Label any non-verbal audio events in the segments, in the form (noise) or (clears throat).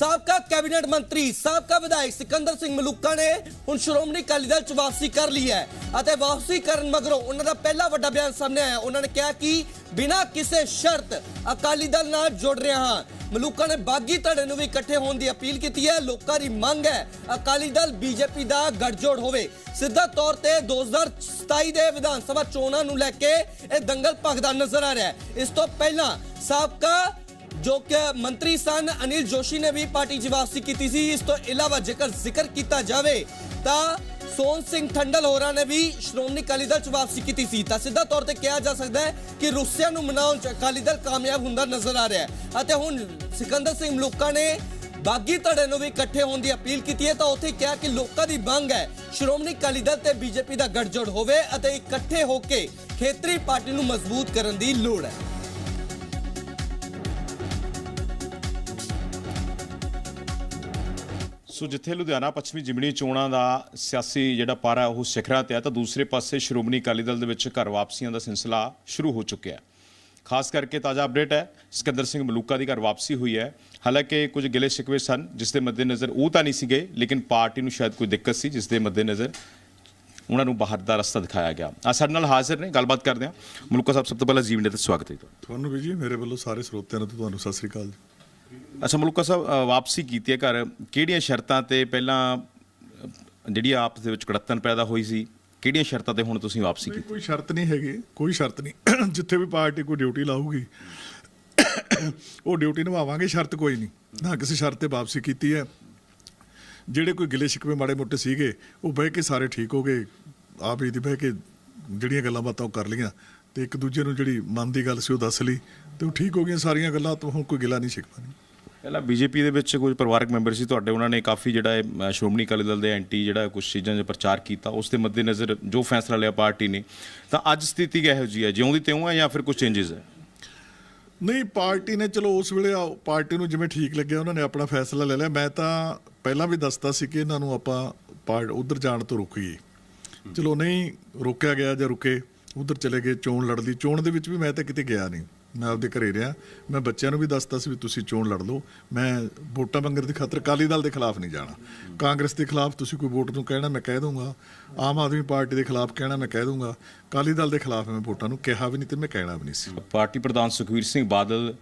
ਸਾਬਕਾ ਕੈਬਨਿਟ ਮੰਤਰੀ, ਸਾਬਕਾ ਵਿਧਾਇਕ ਸਿਕੰਦਰ ਸਿੰਘ ਮਲੂਕਾ ਨੇ ਹੁਣ ਸ਼੍ਰੋਮਣੀ ਅਕਾਲੀ ਦਲ ਚ ਵਾਪਸੀ ਕਰ ਲਈ ਹੈ ਅਤੇ ਵਾਪਸੀ ਕਰਨ ਮਗਰੋਂ ਉਹਨਾਂ ਦਾ ਪਹਿਲਾ ਵੱਡਾ ਬਿਆਨ ਸਾਹਮਣੇ ਆਇਆ। ਉਹਨਾਂ ਨੇ ਕਿਹਾ ਕਿ ਬਿਨਾਂ ਕਿਸੇ ਸ਼ਰਤ ਅਕਾਲੀ ਦਲ ਨਾਲ ਜੁੜ ਰਿਹਾ ਹਾਂ। ਮਲੂਕਾ ਨੇ ਬਾਗੀ ਧੜੇ ਨੂੰ ਵੀ ਇਕੱਠੇ ਹੋਣ ਦੀ ਅਪੀਲ ਕੀਤੀ ਹੈ। ਲੋਕਾਂ ਦੀ ਮੰਗ ਹੈ ਅਕਾਲੀ ਦਲ ਬੀਜੇਪੀ ਦਾ ਗੱਠਜੋੜ ਹੋਵੇ। ਸਿੱਧਾ ਤੌਰ ਤੇ 2027 ਦੇ ਵਿਧਾਨ ਸਭਾ ਚੋਣਾਂ ਨੂੰ ਲੈ ਕੇ ਇਹ ਦੰਗਲ ਭਖਦਾ ਨਜ਼ਰ ਆ ਰਿਹਾ ਹੈ। ਇਸ ਤੋਂ ਪਹਿਲਾਂ ਸਾਬਕਾ ਜੋ ਕਿ ਮੰਤਰੀ ਸਨ ਅਨਿਲ ਜੋਸ਼ੀ ਨੇ ਵੀ ਪਾਰਟੀ 'ਚ ਵਾਪਸੀ ਕੀਤੀ ਸੀ। ਇਸ ਤੋਂ ਇਲਾਵਾ ਜੇਕਰ ਜ਼ਿਕਰ ਕੀਤਾ ਜਾਵੇ ਤਾਂ ਸੋਨ ਸਿੰਘ ਠੰਡਲ ਹੋਰਾਂ ਨੇ ਵੀ ਸ਼੍ਰੋਮਣੀ ਅਕਾਲੀ ਦਲ 'ਚ ਵਾਪਸੀ ਕੀਤੀ ਸੀ। ਤਾਂ ਸਿੱਧਾ ਤੌਰ ਤੇ ਕਿਹਾ ਜਾ ਸਕਦਾ ਹੈ ਕਿ ਰੁੱਸਿਆਂ ਨੂੰ ਮਨਾਉਣ 'ਚ ਅਕਾਲੀ ਦਲ ਕਾਮਯਾਬ ਹੁੰਦਾ ਨਜ਼ਰ ਆ ਰਿਹਾ ਹੈ। ਅਤੇ ਹੁਣ ਸਿਕੰਦਰ ਸਿੰਘ ਮਲੂਕਾ ਨੇ ਬਾਗੀ ਧੜੇ ਨੂੰ ਵੀ ਇਕੱਠੇ ਹੋਣ ਦੀ ਅਪੀਲ ਕੀਤੀ ਹੈ। ਤਾਂ ਉੱਥੇ ਕਿਹਾ ਕਿ ਲੋਕਾਂ ਦੀ ਮੰਗ ਹੈ ਸ਼੍ਰੋਮਣੀ ਅਕਾਲੀ ਦਲ ਤੇ ਬੀਜੇਪੀ ਦਾ ਗੱਠਜੋੜ ਹੋਵੇ ਅਤੇ ਇਕੱਠੇ ਹੋ ਕੇ ਖੇਤਰੀ ਪਾਰਟੀ ਨੂੰ ਮਜ਼ਬੂਤ ਕਰਨ ਦੀ ਲੋੜ ਹੈ। ਸੋ ਜਿੱਥੇ ਲੁਧਿਆਣਾ ਪੱਛਮੀ ਜਿਮਣੀ ਚੋਣਾਂ ਦਾ ਸਿਆਸੀ ਜਿਹੜਾ ਪਾਰਾ ਉਹ ਸਿਖਰਾਂ ਤੇ ਆ ਤਾਂ ਦੂਸਰੇ ਪਾਸੇ ਸ਼੍ਰੋਮਣੀ ਅਕਾਲੀ ਦਲ ਦੇ ਵਿੱਚ ਘਰ ਵਾਪਸੀਆਂ ਦਾ ਸਿਲਸਿਲਾ ਸ਼ੁਰੂ ਹੋ ਚੁੱਕਿਆ ਹੈ। ਖਾਸ ਕਰਕੇ ਤਾਜ਼ਾ ਅਪਡੇਟ ਹੈ, ਸਿਕੰਦਰ ਸਿੰਘ ਮਲੂਕਾ ਦੀ ਘਰ ਵਾਪਸੀ ਹੋਈ ਹੈ। ਹਾਲਾਂਕਿ ਕੁਝ ਗਿਲੇ ਸ਼ਿਕਵੇ ਸਨ, ਜਿਸ ਦੇ ਮੱਦੇਨਜ਼ਰ ਉਹ ਤਾਂ ਨਹੀਂ ਸੀਗੇ, ਲੇਕਿਨ ਪਾਰਟੀ ਨੂੰ ਸ਼ਾਇਦ ਕੋਈ ਦਿੱਕਤ ਸੀ, ਜਿਸ ਦੇ ਮੱਦੇਨਜ਼ਰ ਉਹਨਾਂ ਨੂੰ ਬਾਹਰ ਦਾ ਰਸਤਾ ਦਿਖਾਇਆ ਗਿਆ। ਆ ਸਾਡੇ ਨਾਲ ਹਾਜ਼ਰ ਨੇ, ਗੱਲਬਾਤ ਕਰਦੇ ਹਾਂ। ਮਲੂਕਾ ਸਾਹਿਬ, ਸਭ ਤੋਂ ਪਹਿਲਾਂ ਜੀਵਨ ਤੇ ਸਵਾਗਤ ਹੈ ਤੁਹਾਨੂੰ ਵੀ ਜੀ, ਮੇਰੇ ਵੱਲੋਂ ਸਾਰੇ ਸਰੋਤਿਆਂ ਨੂੰ ਤੁਹਾਨੂੰ ਸਤਿ ਸ੍ਰੀ ਅਕਾਲ ਜੀ। ਅੱਛਾ ਮਲੂਕਾ ਸਾਹਿਬ ਵਾਪਸੀ ਕੀਤੀ ਹੈ ਘਰ। ਕਿਹੜੀਆਂ ਸ਼ਰਤਾਂ ਤੇ ਪਹਿਲਾਂ ਜਿਹੜੀ ਆਪਸ ਦੇ ਵਿੱਚ ਕੜੱਤਨ ਪੈਦਾ ਹੋਈ ਸੀ ਕਿਹੜੀਆਂ ਸ਼ਰਤਾਂ ਤੇ ਹੁਣ ਤੁਸੀਂ ਵਾਪਸੀ ਕੀਤੀ? ਕੋਈ ਸ਼ਰਤ ਨਹੀਂ ਹੈਗੀ ਕੋਈ ਸ਼ਰਤ ਨਹੀਂ। (clears throat) ਜਿੱਥੇ ਵੀ ਪਾਰਟੀ ਕੋਈ ਡਿਊਟੀ ਲਾਊਗੀ ਉਹ ਡਿਊਟੀ ਨਿਭਾਵਾਂਗੇ ਸ਼ਰਤ ਕੋਈ ਨਹੀਂ। ਨਾ ਕਿਸੇ ਸ਼ਰਤ ਤੇ ਵਾਪਸੀ ਕੀਤੀ ਹੈ। ਜਿਹੜੇ ਕੋਈ ਗਿਲੇ ਸ਼ਿਕਵੇ ਮਾੜੇ ਮੋਟੇ ਸੀਗੇ ਉਹ ਬਹਿ ਕੇ ਸਾਰੇ ਠੀਕ ਹੋ ਗਏ। ਆਪ ਹੀ ਦੀ ਬਹਿ ਕੇ ਜਿਹੜੀਆਂ ਗੱਲਾਂ ਬਾਤਾਂ ਉਹ ਕਰ ਲਈਆਂ। ਤੇ ਇੱਕ ਦੂਜੇ ਨੂੰ ਜਿਹੜੀ ਮਨ ਦੀ ਗੱਲ ਸੀ ਉਹ ਦੱਸ ਲਈ ਤੇ ਉਹ ਠੀਕ ਹੋ ਗਈਆਂ ਸਾਰੀਆਂ ਗੱਲਾਂ ਤੋਂ ਹੁਣ ਕੋਈ ਗਿਲਾ ਨਹੀਂ ਸ਼ਿਕਵਾ ਨਹੀਂ ਪਹਿਲਾਂ ਬੀਜੇਪੀ ਦੇ ਵਿੱਚ ਕੁਝ ਪਰਿਵਾਰਕ ਮੈਂਬਰ ਸੀ ਤੁਹਾਡੇ ਉਹਨਾਂ ਨੇ ਕਾਫੀ ਜਿਹੜਾ ਅ, ਸ਼੍ਰੋਮਣੀ ਅਕਾਲੀ ਦਲ ਦੇ ਐਂਟੀ ਜਿਹੜਾ ਕੁਝ ਚੀਜ਼ਾਂ 'ਚ ਪ੍ਰਚਾਰ ਕੀਤਾ ਉਸ ਦੇ ਮੱਦੇਨਜ਼ਰ ਜੋ ਫੈਸਲਾ ਲਿਆ ਪਾਰਟੀ ਨੇ ਤਾਂ ਅੱਜ ਸਥਿਤੀ ਕਿਹੋ ਜੀ ਹੈ? ਜਿਉਂ ਦੀ ਤਿਉਂ ਹੈ ਜਾਂ ਫਿਰ ਕੁਝ ਚੇਂਜਸ ਹੈ? ਨਹੀਂ ਪਾਰਟੀ ਨੇ ਚਲੋ ਉਸ ਵੇਲੇ ਪਾਰਟੀ ਨੂੰ ਜਿਵੇਂ ਠੀਕ ਲੱਗਿਆ ਉਹਨਾਂ ਨੇ ਆਪਣਾ ਫੈਸਲਾ ਲੈ ਲਿਆ। ਮੈਂ ਤਾਂ ਪਹਿਲਾਂ ਵੀ ਦੱਸਦਾ ਸੀ ਕਿ ਇਹਨਾਂ ਨੂੰ ਆਪਾਂ ਪਾਰਟ ਉਧਰ ਜਾਣ ਤੋਂ ਰੋਕੀਏ ਚਲੋ ਨਹੀਂ ਰੋਕਿਆ ਗਿਆ ਜਾਂ ਰੁਕੇ ਉਧਰ ਚਲੇ ਗਏ, ਚੋਣ ਲੜ ਲਈ ਚੋਣ ਦੇ ਵਿੱਚ ਵੀ ਮੈਂ ਤਾਂ ਕਿਤੇ ਗਿਆ ਨਹੀਂ। ਮੈਂ ਆਪਦੇ ਘਰੇ ਰਿਹਾ। ਮੈਂ ਬੱਚਿਆਂ ਨੂੰ ਵੀ ਦੱਸਦਾ ਸੀ ਵੀ ਤੁਸੀਂ ਚੋਣ ਲੜ ਲਓ। ਮੈਂ ਵੋਟਾਂ ਮੰਗਣ ਦੀ ਖਾਤਰ ਅਕਾਲੀ ਦਲ ਦੇ ਖਿਲਾਫ ਨਹੀਂ ਜਾਣਾ। ਕਾਂਗਰਸ ਦੇ ਖਿਲਾਫ ਤੁਸੀਂ ਕੋਈ ਵੋਟ ਨੂੰ ਕਹਿਣਾ, ਮੈਂ ਕਹਿ ਦੂੰਗਾ। ਆਮ ਆਦਮੀ ਪਾਰਟੀ ਦੇ ਖਿਲਾਫ ਕਹਿਣਾ, ਮੈਂ ਕਹਿ ਦੂੰਗਾ। ਅਕਾਲੀ ਦਲ ਦੇ ਖਿਲਾਫ ਮੈਂ ਵੋਟਾਂ ਨੂੰ ਕਿਹਾ ਵੀ ਨਹੀਂ ਤੇ ਮੈਂ ਕਹਿਣਾ ਵੀ ਨਹੀਂ ਸੀ। ਪਾਰਟੀ ਪ੍ਰਧਾਨ ਸੁਖਵੀਰ ਸਿੰਘ ਬਾਦਲ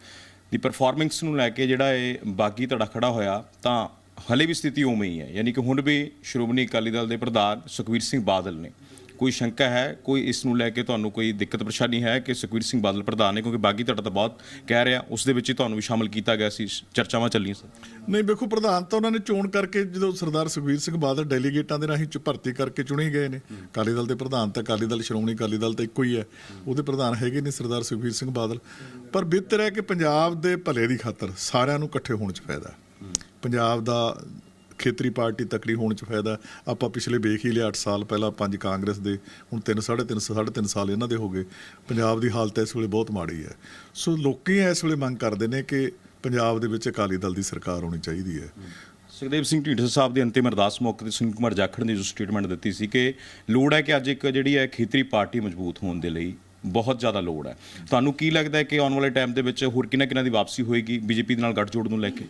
ਦੀ ਪਰਫਾਰਮੈਂਸ ਨੂੰ ਲੈ ਕੇ ਜਿਹੜਾ ਇਹ ਬਾਗੀ ਧੜਾ ਖੜਾ ਹੋਇਆ, ਤਾਂ ਹਲੇ ਵੀ ਸਥਿਤੀ ਉਵੇਂ ਹੀ ਹੈ। ਯਾਨੀ ਕਿ ਹੁਣ ਵੀ ਸ਼੍ਰੋਮਣੀ ਅਕਾਲੀ ਦਲ ਦੇ ਪ੍ਰਧਾਨ ਸੁਖਵੀਰ ਸਿੰਘ ਬਾਦਲ ਨੇ। ਕੋਈ ਸ਼ੰਕਾ ਹੈ, ਕੋਈ ਇਸ ਨੂੰ ਲੈ ਕੇ ਤੁਹਾਨੂੰ ਕੋਈ ਦਿੱਕਤ ਪਰੇਸ਼ਾਨੀ ਹੈ ਕਿ ਸੁਖਵੀਰ ਸਿੰਘ ਬਾਦਲ ਪ੍ਰਧਾਨ ਨੇ, ਕਿਉਂਕਿ ਬਾਗੀ ਤੁਹਾਡਾ ਤਾਂ ਬਹੁਤ ਕਹਿ ਰਿਹਾ, ਉਸ ਦੇ ਵਿੱਚ ਹੀ ਤੁਹਾਨੂੰ ਵੀ ਸ਼ਾਮਲ ਕੀਤਾ ਗਿਆ ਸੀ ਚਰਚਾਵਾਂ ਚੱਲੀਆਂ ਸਨ। ਨਹੀਂ, ਵੇਖੋ, ਪ੍ਰਧਾਨ ਤਾਂ ਉਹਨਾਂ ਨੇ ਚੋਣ ਕਰਕੇ ਜਦੋਂ ਸਰਦਾਰ ਸੁਖਵੀਰ ਸਿੰਘ ਬਾਦਲ ਡੈਲੀਗੇਟਾਂ ਦੇ ਰਾਹੀਂ ਚ ਭਰਤੀ ਕਰਕੇ ਚੁਣੇ ਗਏ ਨੇ। ਅਕਾਲੀ ਦਲ ਦੇ ਪ੍ਰਧਾਨ ਤਾਂ ਅਕਾਲੀ ਦਲ ਸ਼੍ਰੋਮਣੀ ਅਕਾਲੀ ਦਲ ਤਾਂ ਇੱਕੋ ਹੀ ਹੈ, ਉਹਦੇ ਪ੍ਰਧਾਨ ਹੈਗੇ ਨੇ ਸਰਦਾਰ ਸੁਖਵੀਰ ਸਿੰਘ ਬਾਦਲ। ਪਰ ਬਿਹਤਰ ਹੈ ਕਿ ਪੰਜਾਬ ਦੇ ਭਲੇ ਦੀ ਖਾਤਰ ਸਾਰਿਆਂ ਨੂੰ ਇਕੱਠੇ ਹੋਣ ਚ ਫਾਇਦਾ ਪੰਜਾਬ ਦਾ ਖੇਤਰੀ ਪਾਰਟੀ ਤਕੜੀ ਹੋਣ ਚ ਫਾਇਦਾ ਆਪਾਂ ਪਿਛਲੇ ਵੇਖ ਹੀ ਲਿਆ 8 ਸਾਲ ਪਹਿਲਾਂ ਪੰਜ ਕਾਂਗਰਸ ਦੇ, ਹੁਣ 3 3.5 3.5 ਸਾਲ ਇਹਨਾਂ ਦੇ ਹੋ ਗਏ। ਪੰਜਾਬ ਦੀ ਹਾਲਤ ਇਸ ਵੇਲੇ ਬਹੁਤ ਮਾੜੀ ਹੈ। ਸੋ ਲੋਕੀ ਇਸ ਵੇਲੇ ਮੰਗ ਕਰਦੇ ਨੇ ਕਿ ਪੰਜਾਬ ਦੇ ਵਿੱਚ ਅਕਾਲੀ ਦਲ ਦੀ ਸਰਕਾਰ ਹੋਣੀ ਚਾਹੀਦੀ ਹੈ। ਸੁਖਦੇਵ ਸਿੰਘ ਢੀਂਡਸਾ ਸਾਹਿਬ ਦੀ ਅੰਤਿਮ ਅਰਦਾਸ ਮੌਕੇ ਤੇ ਸੁਨੀਲ ਕੁਮਾਰ ਜਾਖੜ ਨੇ ਜੋ ਸਟੇਟਮੈਂਟ ਦਿੱਤੀ ਸੀ ਕਿ ਲੋੜ ਹੈ ਕਿ ਅੱਜ ਇੱਕ ਜਿਹੜੀ ਹੈ ਖੇਤਰੀ ਪਾਰਟੀ ਮਜ਼ਬੂਤ ਹੋਣ ਦੇ ਲਈ ਬਹੁਤ ਜ਼ਿਆਦਾ ਲੋੜ ਹੈ। ਤੁਹਾਨੂੰ ਕੀ ਲੱਗਦਾ ਹੈ ਕਿ ਆਉਣ ਵਾਲੇ ਟਾਈਮ ਦੇ ਵਿੱਚ ਹੋਰ ਕਿਹਨਾਂ ਕਿਹਨਾਂ ਦੀ ਵਾਪਸੀ ਹੋਏਗੀ ਬੀਜੇਪੀ ਦੇ ਨਾਲ ਗੱਠਜੋੜ ਨੂੰ ਲੈ ਕੇ?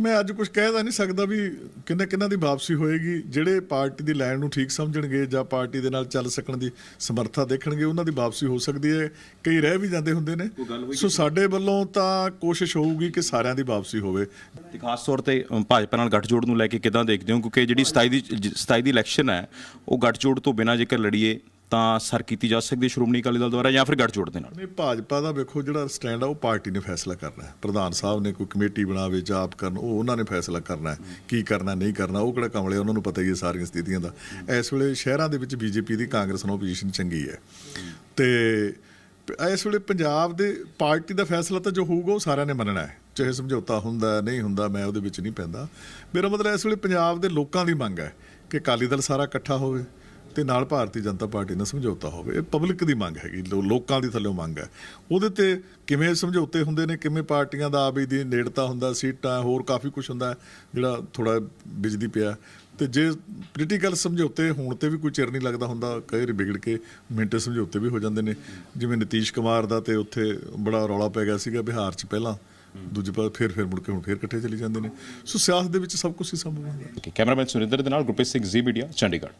ਮੈਂ ਅੱਜ ਕੁਝ ਕਹਿ ਤਾਂ ਨਹੀਂ ਸਕਦਾ ਵੀ ਕਿੰਨੇ ਕਿੰਨਾਂ ਦੀ ਵਾਪਸੀ ਹੋਏਗੀ। ਜਿਹੜੇ ਪਾਰਟੀ ਦੀ ਲਾਈਨ ਨੂੰ ਠੀਕ ਸਮਝਣਗੇ ਜਾਂ ਪਾਰਟੀ ਦੇ ਨਾਲ ਚੱਲ ਸਕਣ ਦੀ ਸਮਰੱਥਾ ਦੇਖਣਗੇ ਉਹਨਾਂ ਦੀ ਵਾਪਸੀ ਹੋ ਸਕਦੀ ਹੈ। ਕਈ ਰਹਿ ਵੀ ਜਾਂਦੇ ਹੁੰਦੇ ਨੇ। ਸੋ ਸਾਡੇ ਵੱਲੋਂ ਤਾਂ ਕੋਸ਼ਿਸ਼ ਹੋਊਗੀ ਕਿ ਸਾਰਿਆਂ ਦੀ ਵਾਪਸੀ ਹੋਵੇ। ਤੇ ਖਾਸ ਤੌਰ ਤੇ ਭਾਜਪਾ ਨਾਲ ਗੱਠਜੋੜ ਨੂੰ ਲੈ ਕੇ ਕਿਦਾਂ ਦੇਖਦੇ ਹੋ? ਕਿਉਂਕਿ ਜਿਹੜੀ 27 ਦੀ ਜ- 27 ਦੀ ਇਲੈਕਸ਼ਨ ਹੈ ਉਹ ਗੱਠਜੋੜ ਤੋਂ ਬਿਨਾਂ ਜੇਕਰ ਲੜੀਏ ਤਾਂ ਸਰ ਕੀਤੀ ਜਾ ਸਕਦੀ ਹੈ ਸ਼੍ਰੋਮਣੀ ਅਕਾਲੀ ਦਲ ਦੁਆਰਾ ਜਾਂ ਫਿਰ ਗੱਠਜੋੜ ਦੇ ਨਾਲ? ਨਹੀਂ, ਭਾਜਪਾ ਦਾ ਵੇਖੋ ਜਿਹੜਾ ਸਟੈਂਡ ਆ, ਉਹ ਪਾਰਟੀ ਨੇ ਫੈਸਲਾ ਕਰਨਾ ਹੈ। ਪ੍ਰਧਾਨ ਸਾਹਿਬ ਨੇ ਕੋਈ ਕਮੇਟੀ ਬਣਾਵੇ ਜਾਂ ਆਪ ਕਰਨ, ਉਹ ਉਹਨਾਂ ਨੇ ਫੈਸਲਾ ਕਰਨਾ ਹੈ। ਕੀ ਕਰਨਾ, ਨਹੀਂ ਕਰਨਾ, ਉਹ ਕਿਹੜਾ ਕਮਲੇ ਉਹਨਾਂ ਨੂੰ ਪਤਾ ਹੀ ਹੈ ਸਾਰੀਆਂ ਸਥਿਤੀਆਂ ਦਾ। ਇਸ ਵੇਲੇ ਸ਼ਹਿਰਾਂ ਦੇ ਵਿੱਚ ਬੀਜੇਪੀ ਦੀ ਕਾਂਗਰਸ ਨਾਲ ਪੋਜੀਸ਼ਨ ਚੰਗੀ ਹੈ। ਤੇ ਇਸ ਵੇਲੇ ਪੰਜਾਬ ਦੇ ਪਾਰਟੀ ਦਾ ਫੈਸਲਾ ਤਾਂ ਜੋ ਹੋਊਗਾ, ਉਹ ਸਾਰਿਆਂ ਨੇ ਮੰਨਣਾ ਹੈ। ਚਾਹੇ ਸਮਝੌਤਾ ਹੁੰਦਾ, ਨਹੀਂ ਹੁੰਦਾ, ਮੈਂ ਉਹਦੇ ਵਿੱਚ ਨਹੀਂ ਪੈਂਦਾ। ਮੇਰਾ ਮਤਲਬ ਇਸ ਵੇਲੇ ਪੰਜਾਬ ਦੇ ਲੋਕਾਂ ਦੀ ਮੰਗ ਹੈ ਕਿ ਅਕਾਲੀ ਦਲ ਸਾਰਾ ਇਕੱਠਾ ਹੋਵੇ। ਤੇ ਨਾਲ ਭਾਰਤੀ ਜਨਤਾ ਪਾਰਟੀ ਨਾਲ ਸਮਝੌਤਾ ਹੋਵੇ, ਇਹ ਪਬਲਿਕ ਦੀ ਮੰਗ ਹੈਗੀ, ਲੋ- ਲੋਕਾਂ ਦੀ ਥੱਲੇ ਮੰਗ ਹੈ। ਉਹਦੇ ਤੇ ਕਿਵੇਂ ਸਮਝੌਤੇ ਹੁੰਦੇ ਨੇ, ਕਿਵੇਂ ਪਾਰਟੀਆਂ ਦਾ ਆਬੀ ਦੀ ਨੇੜਤਾ ਹੁੰਦਾ, ਸੀਟਾਂ, ਹੋਰ ਕਾਫੀ ਕੁਝ ਹੁੰਦਾ, ਜਿਹੜਾ ਥੋੜਾ ਬਿਜਦੀ ਪਿਆ। ਤੇ ਜੇ ਪੋਲੀਟੀਕਲ ਸਮਝੌਤੇ ਹੋਣ ਤੇ ਵੀ ਕੋਈ ਚਿਰ ਨਹੀਂ ਲੱਗਦਾ ਹੁੰਦਾ, ਕਈ ਵਾਰੀ ਵਿਗੜ ਕੇ ਮਿੰਟੇ ਸਮਝੌਤੇ ਵੀ ਹੋ ਜਾਂਦੇ ਨੇ। ਜਿਵੇਂ ਨਤੀਸ਼ ਕੁਮਾਰ ਦਾ ਤੇ ਉੱਥੇ ਬੜਾ ਰੌਲਾ ਪੈ ਗਿਆ ਸੀਗਾ ਬਿਹਾਰ 'ਚ ਪਹਿਲਾਂ, ਦੂਜੇ ਪਾਸੇ ਫਿਰ ਫਿਰ ਮੁੜ ਕੇ ਹੁਣ ਫਿਰ ਇਕੱਠੇ ਚਲੇ ਜਾਂਦੇ ਨੇ। ਸੋ ਸਿਆਸਤ ਦੇ ਵਿੱਚ ਸਭ ਕੁਝ ਹੀ ਸੰਭਵ ਹੁੰਦਾ। ਕੈਮਰਾਮੈਨ ਸੁਰਿੰਦਰ ਦੇ ਨਾਲ ਗੁਰਪ੍ਰੀਤ ਸਿੰਘ ਜ਼ੀ ਮੀਡੀਆ, ਚੰਡੀਗੜ੍ਹ।